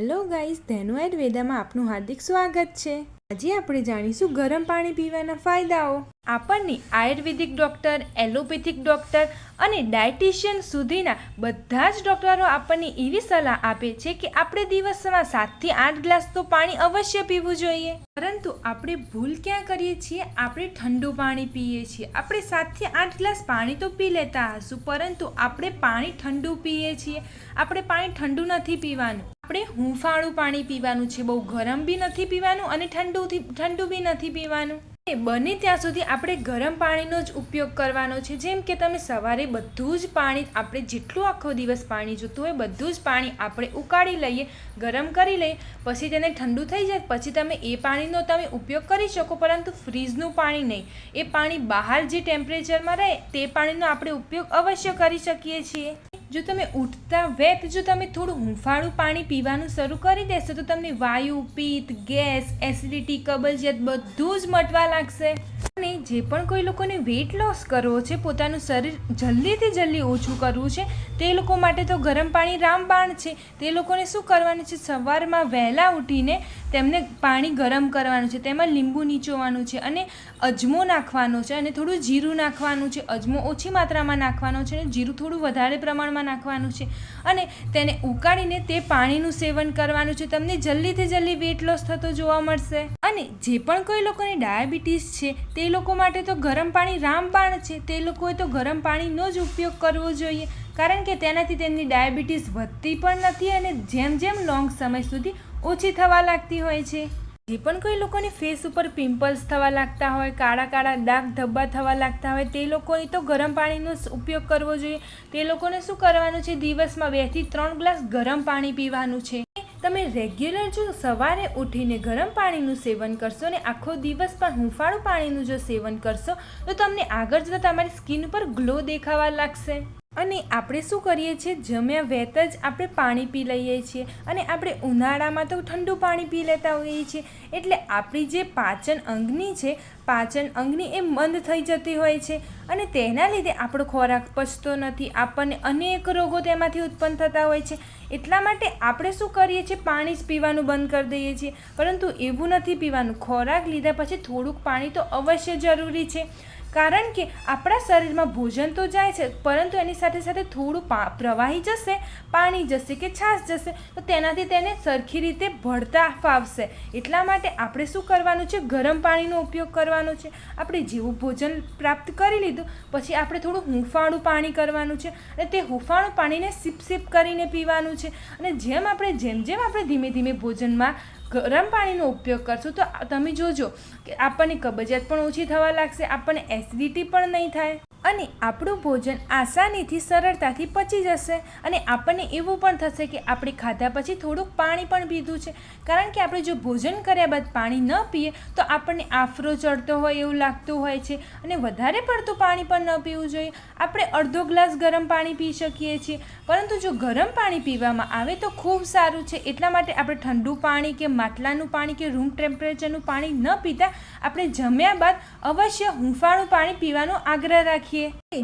Hello guys Dhenu આયુર્વેદામાં આપનું હાર્દિક સ્વાગત છે. આજે આપણે જાણીશું ગરમ પાણી પીવાના ફાયદાઓ. આપણને આયુર્વેદિક ડૉક્ટર, એલોપેથિક ડૉક્ટર અને ડાયટિશિયન સુધીના બધા જ ડૉક્ટરો આપણને એવી સલાહ આપે છે કે આપણે દિવસમાં સાતથી આઠ ગ્લાસ તો પાણી અવશ્ય પીવું જોઈએ. પરંતુ આપણે ભૂલ ક્યાં કરીએ છીએ? આપણે ઠંડુ પાણી પીએ છીએ. આપણે સાતથી આઠ ગ્લાસ પાણી તો પી લેતા હશું, પરંતુ આપણે પાણી ઠંડુ પીએ છીએ. આપણે પાણી ઠંડુ નથી પીવાનું. આપણે હુંફાળું પાણી પીવાનું છે. બહુ ગરમ બી નથી પીવાનું અને ઠંડુથી, ઠંડુ બી નથી પીવાનું. બને ત્યાં સુધી આપણે ગરમ પાણીનો જ ઉપયોગ કરવાનો છે. જેમ કે તમે સવારે બધું જ પાણી, આપણે જેટલું આખો દિવસ પાણી જોતું હોય બધું જ પાણી આપણે ઉકાળી લઈએ, ગરમ કરી લઈએ, પછી તેને ઠંડુ થઈ જાય, પછી તમે એ પાણીનો તમે ઉપયોગ કરી શકો, પરંતુ ફ્રીજનું પાણી નહીં. એ પાણી બહાર જે ટેમ્પરેચરમાં રહે, તે પાણીનો આપણે ઉપયોગ અવશ્ય કરી શકીએ છીએ. જો તમે ઉઠતા વેત જો તમે થોડું હૂંફાળું પાણી પીવાનું શરૂ કરી દેશો તો તમને વાયુ, પિત્ત, ગેસ એસિડિટી કબજિયાત બધું જ મટવા લાગશે. અને જે પણ કોઈ લોકોને વેઇટ લોસ કરવો છે, પોતાનું શરીર જલ્દીથી જલ્દી ઓછું કરવું છે, તે લોકો માટે તો ગરમ પાણી રામબાણ છે. તે લોકોને શું કરવાનું છે? સવારમાં વહેલા ઉઠીને તેમને પાણી ગરમ કરવાનું છે, તેમાં લીંબુ નીચોવાનું છે અને અજમો નાખવાનો છે અને થોડું જીરું નાખવાનું છે. અજમો ઓછી માત્રામાં નાખવાનો છે અને જીરું થોડું વધારે પ્રમાણમાં નાખવાનું છે અને તેને ઉકાળીને તે પાણીનું સેવન કરવાનું છે. તમને જલ્દીથી જલ્દી વેઇટ લોસ થતો જોવા મળશે. અને જે પણ કોઈ લોકોને ડાયાબિટીસ છે તે લોકો માટે તો ગરમ પાણી રામબાણ છે. તે લોકોએ તો ગરમ પાણીનો જ ઉપયોગ કરવો જોઈએ. કારણ કે તેનાથી તેમની ડાયાબિટીસ વધતી પણ નથી અને જેમ જેમ લોંગ સમય સુધી ઓછી થવા લાગતી હોય છે. જે પણ કોઈ લોકોને ફેસ ઉપર પિમ્પલ્સ થવા લાગતા હોય, કાળા કાળા ડાઘ ધબ્બા થવા લાગતા હોય, તે લોકોએ તો ગરમ પાણીનો ઉપયોગ કરવો જોઈએ. તે લોકોને શું કરવાનું છે? દિવસમાં બેથી ત્રણ ગ્લાસ ગરમ પાણી પીવાનું છે. તમે રેગ્યુલર જો સવારે ઉઠીને ગરમ પાણીનું સેવન કરશો ને આખો દિવસ પણ હુંફાળું પાણીનું જો સેવન કરશો, તો તમને આગળ જતાં તમારી સ્કિન ઉપર ગ્લો દેખાવા લાગશે. અને આપણે શું કરીએ છીએ? જમ્યા વેત જ આપણે પાણી પી લઈએ છીએ અને આપણે ઉનાળામાં તો ઠંડુ પાણી પી લેતા હોઈએ છીએ. એટલે આપણી જે પાચન અંગની છે, પાચન અંગની એ મંદ થઈ જતી હોય છે અને તેના લીધે આપણો ખોરાક પચતો નથી. આપણને અનેક રોગો તેમાંથી ઉત્પન્ન થતા હોય છે. એટલા માટે આપણે શું કરીએ છીએ? પાણી જ પીવાનું બંધ કરી દઈએ છીએ. પરંતુ એવું નથી પીવાનું. ખોરાક લીધા પછી થોડુંક પાણી તો અવશ્ય જરૂરી છે. કારણ કે આપણા શરીરમાં ભોજન તો જાય છે, પરંતુ એની સાથે સાથે થોડું પા, પ્રવાહી જશે, પાણી જશે કે છાશ જશે, તો તેનાથી તેને સરખી રીતે ભળતા ફાવશે. એટલા માટે આપણે શું કરવાનું છે? ગરમ પાણીનો ઉપયોગ કરવાનો છે. આપણે જેવું ભોજન પ્રાપ્ત કરી લીધું, પછી આપણે થોડું હૂંફાળું પાણી કરવાનું છે અને તે હૂંફાળું પાણીને સીપ સીપ કરીને પીવાનું છે. અને જેમ આપણે, જેમ જેમ આપણે ધીમે ધીમે ભોજનમાં ગરમ પાણીનો ઉપયોગ કરશું તો તમે જોજો કે આપણને કબજિયાત પણ ઓછી થવા લાગશે, આપણને એસિડિટી પણ નહીં થાય. અને આપણું ભોજન આસાનીથી, સરળતાથી પચી જશે અને આપણને એવું પણ થશે કે આપણે ખાધા પછી થોડુંક પાણી પણ પીધું છે. કારણ કે આપણે જો ભોજન કર્યા બાદ પાણી ન પીએ, તો આપણને આફરો ચડતો હોય, એવું લાગતું હોય છે અને વધારે પડતું પાણી પણ ન પીવું જોઈએ. આપણે અડધો ગ્લાસ ગરમ પાણી પી શકીએ છીએ. પરંતુ જો ગરમ પાણી પીવામાં આવે તો ખૂબ સારું છે. એટલા માટે આપણે ઠંડુ પાણી કે માટલાનું પાણી કે રૂમ ટેમ્પરેચરનું પાણી ન પીતા આપણે જમ્યા બાદ અવશ્ય હૂંફાળું પાણી પીવાનો આગ્રહ રાખીએ.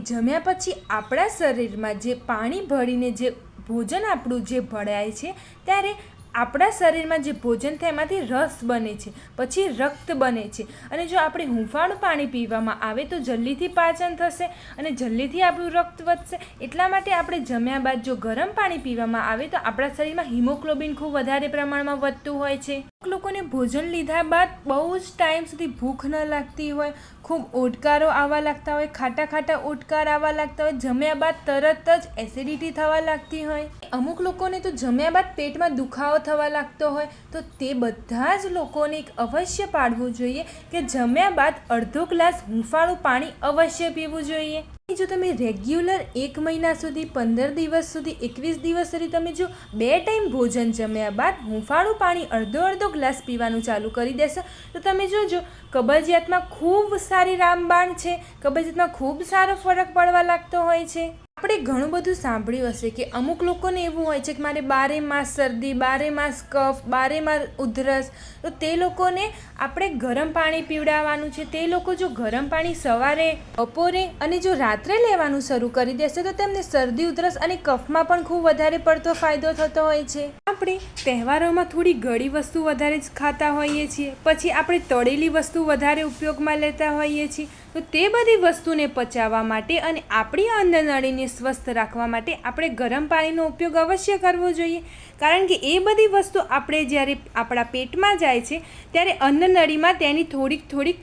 જમ્યા પછી આપણા શરીરમાં જે પાણી ભળીને જે ભોજન આપણું જે ભળાય છે, ત્યારે આપણા શરીરમાં જે ભોજન થાય એમાંથી રસ બને છે, પછી રક્ત બને છે. અને જો આપણે હૂંફાળું પાણી પીવામાં આવે તો જલ્દીથી પાચન થશે અને જલ્દીથી આપણું રક્ત વધશે. એટલા માટે આપણે જમ્યા બાદ જો ગરમ પાણી પીવામાં આવે તો આપણા શરીરમાં હિમોગ્લોબિન ખૂબ વધારે પ્રમાણમાં વધતું હોય છે. લોકોને ભોજન લીધા બાદ બહુ જ ટાઈમ સુધી ભૂખ ન લાગતી હોય, ખૂબ ઓડકારો આવવા લાગતા હોય, ખાટા ખાટા ઓડકાર આવવા લાગતા હોય, જમ્યા બાદ તરત જ એસિડિટી થવા લાગતી હોય. અમુક લોકોને તો જમ્યા બાદ પેટમાં દુખાવો થવા લાગતો હોય, તો તે બધા જ લોકોને એક અવશ્ય પાડવું જોઈએ કે જમ્યા બાદ અડધો ગ્લાસ હૂંફાળું પાણી અવશ્ય પીવું જોઈએ. જો તમે રેગ્યુલર એક મહિના સુધી, પંદર દિવસ સુધી, એકવીસ દિવસ સુધી તમે જો બે ટાઈમ ભોજન જમ્યા બાદ હૂંફાળું પાણી અડધો અડધો ગ્લાસ પીવાનું ચાલુ કરી દેશો, તો તમે જોજો કબજિયાતમાં ખૂબ સારી રામબાણ છે, કબજિયાતમાં ખૂબ સારો ફરક પડવા લાગતો હોય છે. આપણે ઘણું બધું સાંભળ્યું હશે કે અમુક લોકોને એવું હોય છે કે મારે બારે માસ શરદી, બારે માસ કફ, બારે માસ ઉધરસ, તો તે લોકોને આપણે ગરમ પાણી પીવડાવવાનું છે. તે લોકો જો ગરમ પાણી સવારે, બપોરે અને જો રાત્રે લેવાનું શરૂ કરી દેશે, તો તેમને શરદી, ઉધરસ અને કફમાં પણ ખૂબ વધારે પડતો ફાયદો થતો હોય છે. આપણે તહેવારોમાં થોડી ગળી વસ્તુ વધારે જ ખાતા હોઈએ છીએ. પછી આપણે તળેલી વસ્તુ વધારે ઉપયોગમાં લેતા હોઈએ છીએ. તો તે બધી વસ્તુને પચાવવા માટે અને આપણી અન્નનળીને સ્વસ્થ રાખવા માટે આપણે ગરમ પાણીનો ઉપયોગ અવશ્ય કરવો જોઈએ. કારણ કે એ બધી વસ્તુ આપણે જ્યારે આપણા પેટમાં જાય છે, ત્યારે અન્નનળીમાં તેની થોડીક થોડીક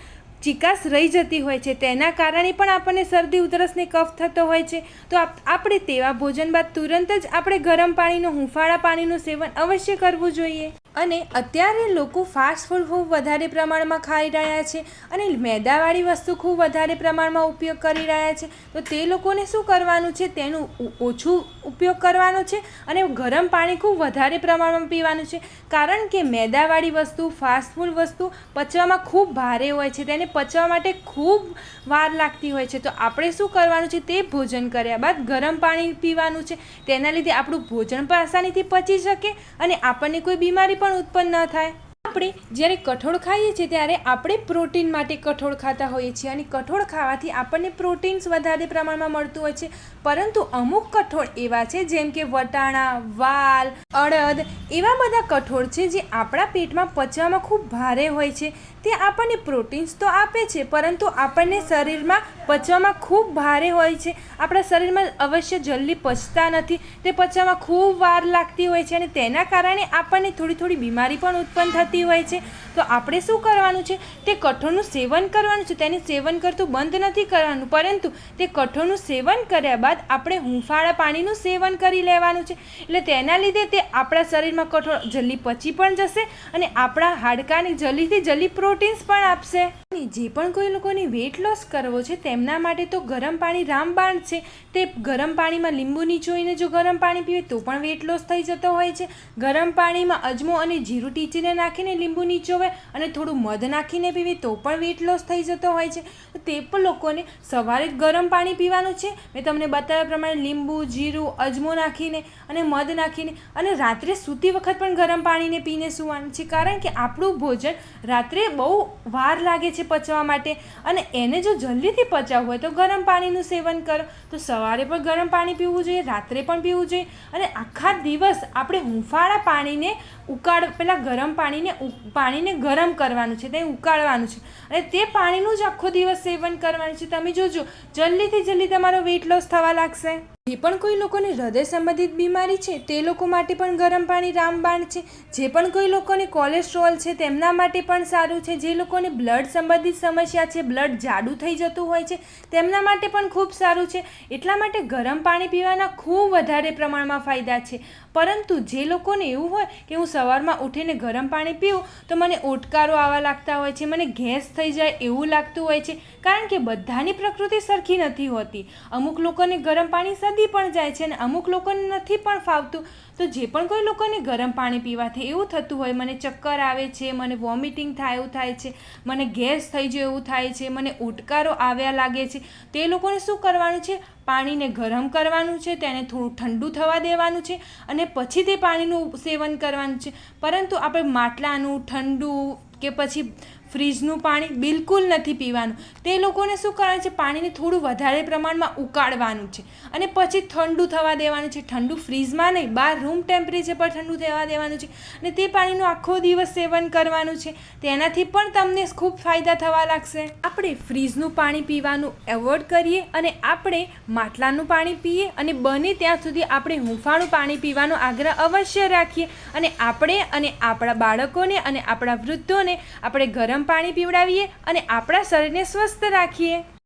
ચિકાસ રહી જતી હોય છે. તેના કારણે પણ આપણને શરદી ઉધરસને કફ થતો હોય છે. તો આપ- આપણે તેવા ભોજન બાદ તુરંત જ આપણે ગરમ પાણીનું, હુંફાળા પાણીનું સેવન અવશ્ય કરવું જોઈએ. અને અત્યારે લોકો ફાસ્ટ ફૂડ ખૂબ વધારે પ્રમાણમાં ખાઈ રહ્યા છે અને મેદાવાળી વસ્તુ ખૂબ વધારે પ્રમાણમાં ઉપયોગ કરી રહ્યા છે. તો તે લોકોને શું કરવાનું છે? તેનું ઓછું ઉપયોગ કરવાનો છે અને ગરમ પાણી ખૂબ વધારે પ્રમાણમાં પીવાનું છે. કારણ કે મેદાવાળી વસ્તુ ફાસ્ટ ફૂડ વસ્તુ પચવામાં ખૂબ ભારે હોય છે. તેને પચવા માટે ખૂબ વાર લાગતી હોય છે. તો આપણે શું કરવાનું છે? તે ભોજન કર્યા બાદ ગરમ પાણી પીવાનું છે. તેના લીધે આપણું ભોજન પણ આસાનીથી પચી શકે અને આપણને કોઈ બીમારી પણ ઉત્પન્ન ન થાય. આપણે જ્યારે કઠોળ ખાઈએ છીએ ત્યારે આપણે પ્રોટીન માટે કઠોળ ખાતા હોઈએ છીએ અને કઠોળ ખાવાથી આપણને પ્રોટીન્સ વધારે પ્રમાણમાં મળતું હોય છે. પરંતુ અમુક કઠોળ એવા છે જેમ કે વટાણા, વાલ, અડદ એવા બધા કઠોળ છે જે આપણા પેટમાં પચવામાં ખૂબ ભારે હોય છે. તે આપણને પ્રોટીન્સ તો આપે છે, પરંતુ આપણને શરીરમાં પચવામાં ખૂબ ભારે હોય છે. આપણા શરીરમાં અવશ્ય જલ્દી પચતા નથી. તે પચવામાં ખૂબ વાર લાગતી હોય છે અને તેના કારણે આપણને થોડી થોડી બીમારી પણ ઉત્પન્ન થતી હોય છે તો આપણે શું કરવાનું છે? તે કઠોળનું સેવન કરવાનું છે. તેની સેવન કરતું બંધ નથી કરવાનું. પરંતુ તે કઠોળનું સેવન કર્યા બાદ આપણે હુંફાળા પાણીનું સેવન કરી લેવાનું છે. એટલે તેના લીધે તે આપણા શરીરમાં કઠોળ જલ્દી પચી પણ જશે અને આપણા હાડકાને જલ્દીથી જલ્દી પ્રોટીન્સ પણ આપશે. અને જે પણ કોઈ લોકોને વેટ લોસ કરવો છે, તેમના માટે તો ગરમ પાણી રામબાણ છે. તે ગરમ પાણીમાં લીંબુ નીચોઈને જો ગરમ પાણી પીવે તો પણ વેટ લોસ થઈ જતો હોય છે. ગરમ પાણીમાં અજમો અને જીરું ટીચીને નાખીને લીંબુ નીચોવે અને થોડું મધ નાખીને પીવી તો પણ વેટ લોસ થઈ જતો હોય છે. તો પણ લોકોને સવારે ગરમ પાણી પીવાનું છે. મેં તમને બતાવ્યા પ્રમાણે લીંબુ, જીરું, અજમો નાખીને અને મધ નાખીને અને રાત્રે સૂતી વખત પણ ગરમ પાણીને પીને સૂવાનું છે. કારણ કે આપણું ભોજન રાત્રે બહુ વાર લાગે છે પચવા માટે અને એને જો જલ્દીથી પચાવવું હોય તો ગરમ પાણીનું સેવન કરો. તો સવારે પણ ગરમ પાણી પીવું જોઈએ, રાત્રે પણ પીવું જોઈએ અને આખા દિવસ આપણે હુંફાળા પાણીને ઉકાળ પહેલાં ગરમ પાણીને ઉ- પાણીને ગરમ કરવાનું છે, તેને ઉકાળવાનું છે. અને તે પાણીનું જ આખો દિવસ સેવન કરવાનું છે. તમે જોજો, જલ્દીથી જલ્દી તમારો વેટ લોસ થવા લાગશે. જે પણ કોઈ લોકોને હૃદય સંબંધિત બીમારી છે, તે લોકો માટે પણ ગરમ પાણી રામબાણ છે. જે પણ કોઈ લોકોને કોલેસ્ટ્રોલ છે, તેમના માટે પણ સારું છે. જે લોકોને બ્લડ સંબંધિત સમસ્યા છે, બ્લડ જાડું થઈ જતું હોય છે, તેમના માટે પણ ખૂબ સારું છે. એટલા માટે ગરમ પાણી પીવાના ખૂબ વધારે પ્રમાણમાં ફાયદા છે. પરંતુ જે લોકોને એવું હોય કે હું સવારમાં ઉઠીને ગરમ પાણી પીવું તો મને ઓટકારો આવવા લાગતા હોય છે, મને ગેસ થઈ જાય એવું લાગતું હોય છે. કારણ કે બધાની પ્રકૃતિ સરખી નથી હોતી. અમુક લોકોને ગરમ પાણી સદી પણ જાય છે અને અમુક લોકોને નથી પણ ફાવતું. તો જે પણ કોઈ લોકોને ગરમ પાણી પીવાથી એવું થતું હોય, મને ચક્કર આવે છે, મને વોમિટિંગ થાય એવું થાય છે, મને ગેસ થઈ જાય એવું થાય છે, મને ઉટકારો આવ્યા લાગે છે, તે લોકોને શું કરવાનું છે? પાણીને ગરમ કરવાનું છે, તેને થોડું ઠંડુ થવા દેવાનું છે અને પછી તે પાણીનું સેવન કરવાનું છે. પરંતુ આપણે માટલાનું, ઠંડુ કે પછી ફ્રીજનું પાણી બિલકુલ નથી પીવાનું. તે લોકોને શું કરવાનું છે? પાણીને થોડું વધારે પ્રમાણમાં ઉકાળવાનું છે. અને પછી ઠંડુ થવા દેવાનું છે. ઠંડુ ફ્રીજમાં નહીં, બહાર રૂમ ટેમ્પરેચર પર ઠંડુ થવા દેવાનું છે. અને તે પાણીનું આખો દિવસ સેવન કરવાનું છે. તેનાથી પણ તમને ખૂબ ફાયદા થવા લાગશે. આપણે ફ્રીજનું પાણી પીવાનું એવોર્ડ કરીએ અને આપણે માટલાનું પાણી પીએ અને બને ત્યાં સુધી આપણે હુંફાળું પાણી પીવાનો આગ્રહ અવશ્ય રાખીએ. અને આપણે અને આપણા બાળકોને અને આપણા વૃદ્ધોને આપણે ગરમ પાણી પીવડાવીએ અને આપણા શરીરને સ્વસ્થ રાખીએ.